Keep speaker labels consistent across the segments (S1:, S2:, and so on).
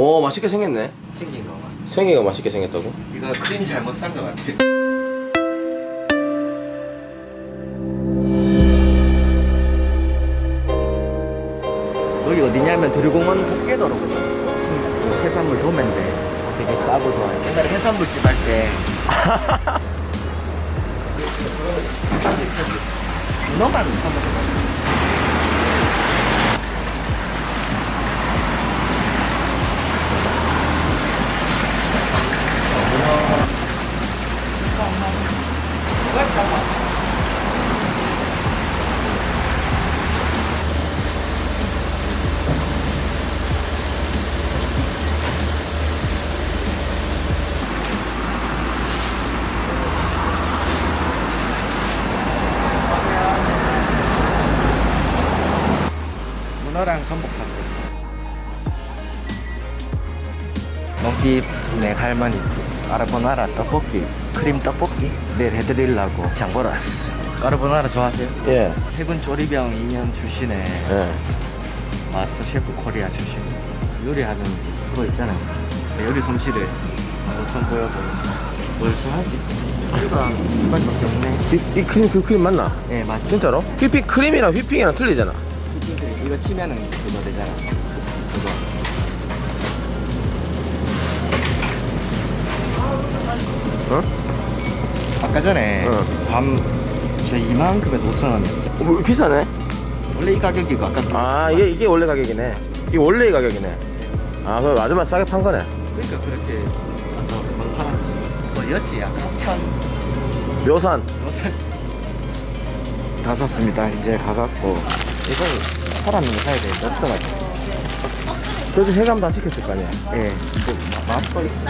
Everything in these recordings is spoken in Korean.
S1: 오 맛있게 생겼네
S2: 생긴 거.
S1: 생이가 맛있게 생겼다고?
S2: 이거 크림 잘못 산 거 같아. 여기 어디냐면 그죠? 그 해산물 도매인데 되게 싸고 좋아요. 옛날에 해산물집 할 때. 문어만 사먹었어. 문어랑 전복 샀어요. 먹기 스낵 할머니 까르보나라 떡볶이 크림 떡볶이 내일 해드리려고 장 보러 왔어. 까르보나라 좋아하세요?
S1: 예
S2: 해군 조리병 2년 출신의
S1: 예.
S2: 마스터 셰프 코리아 출신 요리하는 그거 있잖아요. 요리 솜씨를 우선 보여보겠습니다. 뭘 좋아하지? 두 가지밖에 없네.
S1: 이, 이 크림 그 크림 맞나?
S2: 네 맞지.
S1: 진짜로? 휘핑 크림이랑 휘핑이랑 틀리잖아
S2: 이거 치면은 그거 되잖아. 그거.
S1: 어?
S2: 아까 전에
S1: 어.
S2: 밤저 이만큼에서 5천 원이었죠.
S1: 어, 뭐, 비싸네
S2: 원래 이 가격이고 아까 그-
S1: 아 이게 이게 원래 가격이네 이게 원래 가격이네 아 그럼 아줌마 싸게 판 거네
S2: 그러니까 그렇게 아까 금방 팔았지. 뭐였지? 약간 합천
S1: 묘산
S2: 요새 다 샀습니다. 이제 가갖고 이 걸 사람이 사야 되는데 없어가지고.
S1: 그래도 해감 다 시켰을 거 아니야
S2: 예, 뭐 마- 맛도 있어.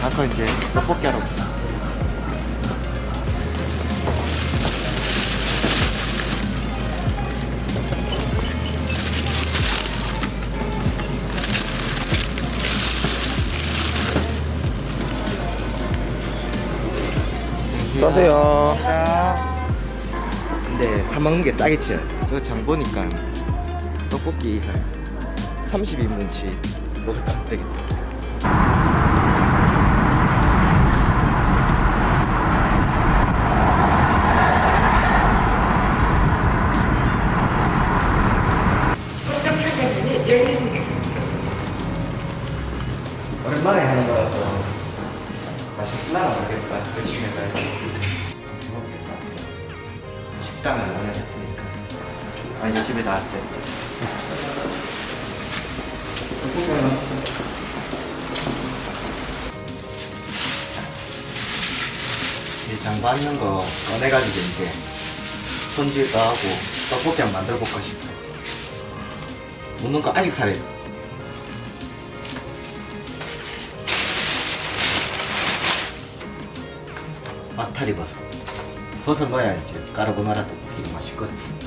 S2: 가서 이제 떡볶이 하러. 자. 근데 사 먹는 게 싸게 치요. 저 장 보니까 떡볶이 한 32분치 먹으면 되겠다. 오랜만에 하는 거라서 맛있으나 모르겠다. 열심히 해봐야지. 먹겠다. 식당을 원해냈으니까. 아, 이제 집에 나왔어요. 장 받는 거 꺼내가지고 이제 손질도 하고 떡볶이 한번 만들어 볼까 싶어. 묻는 거 아직 살아있어. 마타리 버섯. 버섯 넣어야 이제 까르보나라 떡볶이 맛있거든.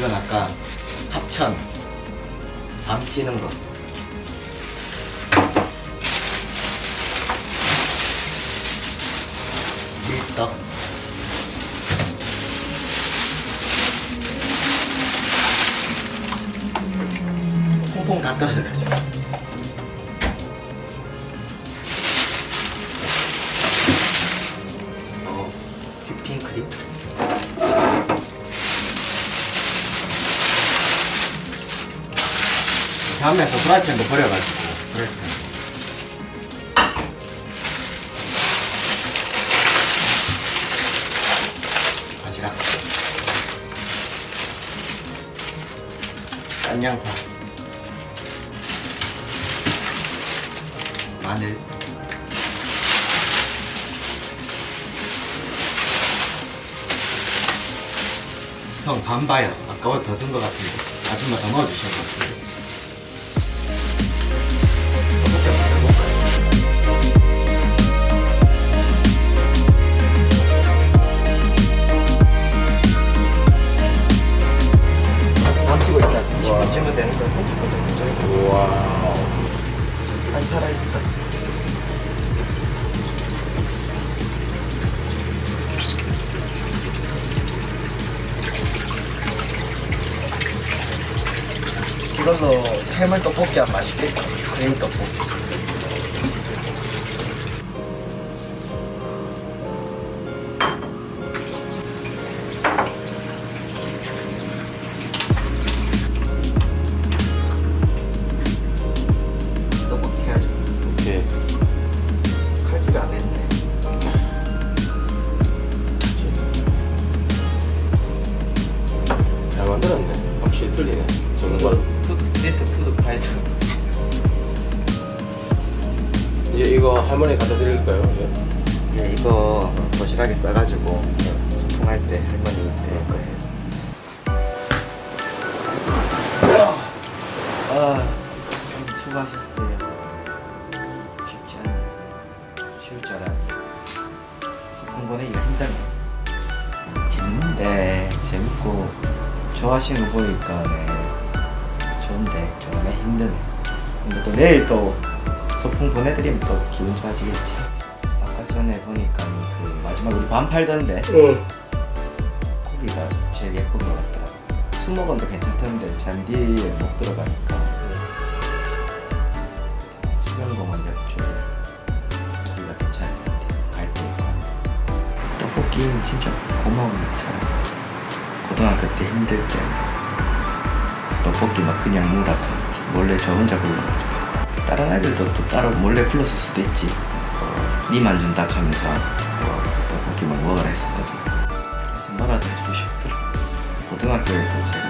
S2: 이건 아까 합천 밤 찌는 거. 밀떡. 퐁퐁 다 떨어져가지 다음에서 프라이팬도 버려가지고 프라이팬. 바지락. 깐양파. 마늘. 형 반봐요. 아까보다 더든것 같은데. 아줌마 더 넣어주신 것 같은데. 해물 떡볶이 하면 맛있겠다. 크림 떡볶이. 떡볶이
S1: 이제 이거 할머니 갖다 드릴까요? 예.
S2: 예, 이거 도시락에 싸가지고 소풍할 때 할머니 드릴 거예요. 아, 좀 수고하셨어요. 쉽지 않네. 쉬울 줄 알았네. 소풍 보내기가 힘드네. 재밌는데, 재밌고, 좋아하시는 거 보니까, 네. 좋은데, 정말 힘드네. 근데 또 내일 또 소풍 보내드리면 또 기분 좋아지겠지. 아까 전에 보니까 그 마지막 우리 반 팔던데
S1: 어.
S2: 고기가 제일 예쁜 것 같더라고. 수목원도 괜찮던데 잔디에 못 들어가니까 수변공원 옆쪽에 고기가 괜찮을 것 같아. 갈 때니까. 떡볶이는 진짜 고마운 사람. 고등학교 때 힘들 때 떡볶이 막 그냥 누락하면서 몰래 저 혼자 불러가지고 다른 아이들도 또 따로 몰래 불렀을 수도 있지. 어, 니만 준다 하면서 어, 떡볶이 막 먹으라 했었거든. 그래서 뭐라도 해주고 싶더라. 고등학교에도 제가 추억 많은